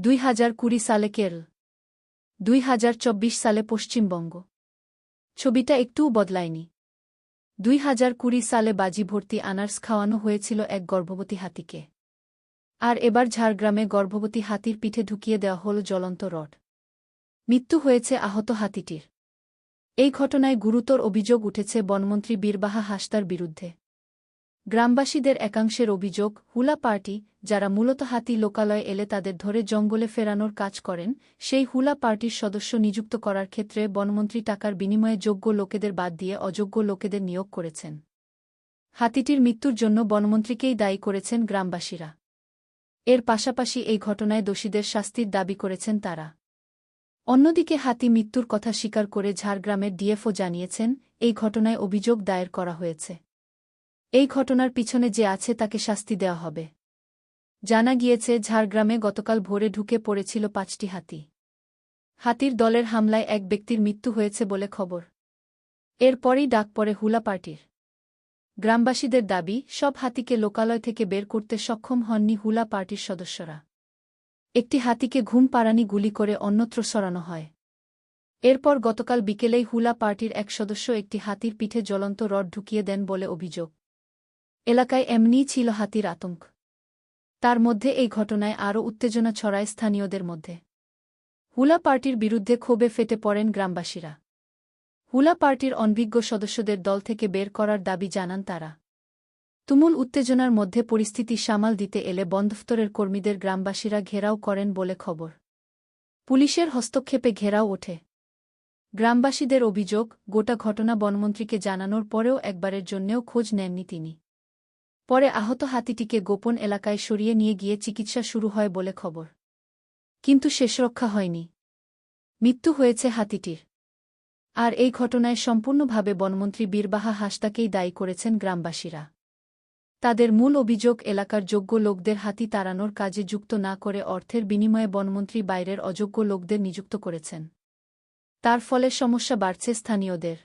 দুই হাজার কুড়ি সালে কেরল, দুই হাজার চব্বিশ সালে পশ্চিমবঙ্গ। ছবিটা একটুও বদলায়নি। দুই হাজার কুড়ি সালে বাজি ভর্তি আনার্স খাওয়ানো হয়েছিল এক গর্ভবতী হাতিকে। আর এবার ঝাড়গ্রামে গর্ভবতী হাতির পিঠে ঢুকিয়ে দেওয়া হল জ্বলন্ত রড। মৃত্যু হয়েছে আহত হাতিটির। এই ঘটনায় গুরুতর অভিযোগ উঠেছে বনমন্ত্রী বীরবাহা হাসদার বিরুদ্ধে। গ্রামবাসীদের একাংশের অভিযোগ, হুলা পার্টি, যারা মূলত হাতি লোকালয়ে এলে তাদের ধরে জঙ্গলে ফেরানোর কাজ করেন, সেই হুলা পার্টির সদস্য নিযুক্ত করার ক্ষেত্রে বনমন্ত্রী টাকার বিনিময়ে যোগ্য লোকেদের বাদ দিয়ে অযোগ্য লোকেদের নিয়োগ করেছেন। হাতিটির মৃত্যুর জন্য বনমন্ত্রীকেই দায়ী করেছেন গ্রামবাসীরা। এর পাশাপাশি এই ঘটনায় দোষীদের শাস্তির দাবি করেছেন তারা। অন্যদিকে হাতি মৃত্যুর কথা স্বীকার করে ঝাড়গ্রামের ডিএফও জানিয়েছেন, এই ঘটনায় অভিযোগ দায়ের করা হয়েছে। এই ঘটনার পিছনে যে আছে তাকে শাস্তি দেওয়া হবে। জানা গিয়েছে, ঝাড়গ্রামে গতকাল ভোরে ঢুকে পড়েছিল পাঁচটি হাতি। হাতির দলের হামলায় এক ব্যক্তির মৃত্যু হয়েছে বলে খবর। এরপরই ডাক পড়ে হুলা পার্টির। গ্রামবাসীদের দাবি, সব হাতিকে লোকালয় থেকে বের করতে সক্ষম হননি হুলা পার্টির সদস্যরা। একটি হাতিকে ঘুম পাড়ানি গুলি করে অন্যত্র সরানো হয়। এরপর গতকাল বিকেলেই হুলা পার্টির এক সদস্য একটি হাতির পিঠে জ্বলন্ত রড ঢুকিয়ে দেন বলে অভিযোগ। এলাকায় এমনিই ছিল হাতির আতঙ্ক। তার মধ্যে এই ঘটনায় আরও উত্তেজনা ছড়ায় স্থানীয়দের মধ্যে। হুলা পার্টির বিরুদ্ধে ক্ষোভে ফেটে পড়েন গ্রামবাসীরা। হুলা পার্টির অনভিজ্ঞ সদস্যদের দল থেকে বের করার দাবি জানান তারা। তুমুল উত্তেজনার মধ্যে পরিস্থিতি সামাল দিতে এলে বনদফতরের কর্মীদের গ্রামবাসীরা ঘেরাও করেন বলে খবর। পুলিশের হস্তক্ষেপে ঘেরাও ওঠে। গ্রামবাসীদের অভিযোগ, গোটা ঘটনা বনমন্ত্রীকে জানানোর পরেও একবারের জন্যেও খোঁজ নেননি তিনি। পরে আহত হাতিটিকে গোপন এলাকায় সরিয়ে নিয়ে গিয়ে চিকিৎসা শুরু হয় বলে খবর। কিন্তু শেষরক্ষা হয়নি। মৃত্যু হয়েছে হাতিটির। আর এই ঘটনায় সম্পূর্ণভাবে বনমন্ত্রী বীরবাহা হাসদাকেই দায়ী করেছেন গ্রামবাসীরা। তাদের মূল অভিযোগ, এলাকার যোগ্য লোকদের হাতি তাড়ানোর কাজে যুক্ত না করে অর্থের বিনিময়ে বনমন্ত্রী বাইরের অযোগ্য লোকদের নিযুক্ত করেছেন। তার ফলে সমস্যা বাড়ছে স্থানীয়দের।